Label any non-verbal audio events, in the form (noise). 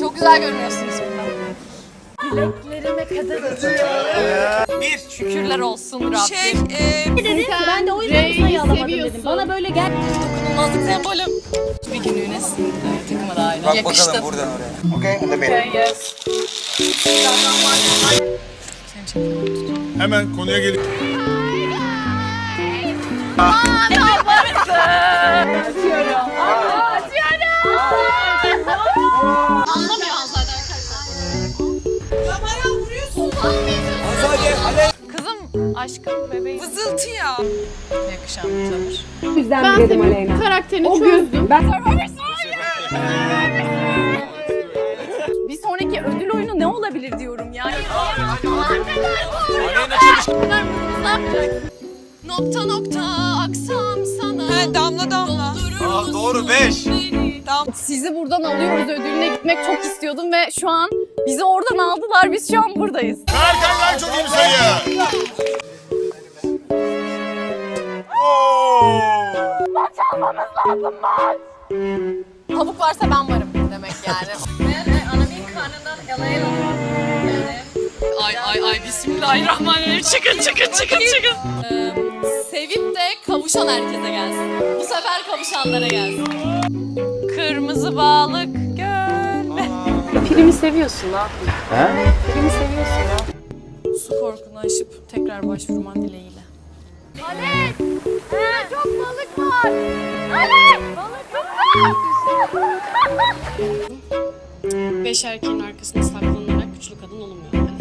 Çok güzel görünüyorsunuz burada. Dileklerime kadar Bir. Şükürler olsun Rabbim. Şey, e, Ben de o yüzden sayı alamadım dedim. Bana böyle gel. Dokunulmazlık sembolü. Bir günlüğüne takıma dahil. Bak Yakıştı. bakalım buradan oraya. Okay, on the middle. Yes. Hemen konuya gelip Anlamıyor aşkım, bebeğim. vızıltı ya. Yakışan bir tavır. O yüzden ben dedim Aleyna. karakterini O çözdüm. gün ben Bir sonraki ödül oyunu ne olabilir diyorum yani. Aleyna çalış. Nokta nokta aksam sana. He, damla damla. Aa, doğru 5. Sizi buradan alıyoruz ödülüne gitmek çok istiyordum ve şu an bizi oradan aldılar. Biz şu an buradayız. Berkay'dan çok iyi bir sayı. Oo. Tavuk varsa ben varım demek yani. Annemin karnından Ay ay ay bismillahirrahmanirrahim. Çıkın çıkın çıkın çıkın. Ee, sevip de kavuşan herkese gelsin. Bu sefer kavuşanlara gelsin. Kırmızı balık gölde. Filmi seviyorsun ha. He? Filmi seviyorsun ya. Su korkunu aşıp tekrar başvurman dileğiyle. çok balık var. Aley! Balık var. (laughs) Beş erkeğin arkasında saklanarak güçlü kadın olunmuyor.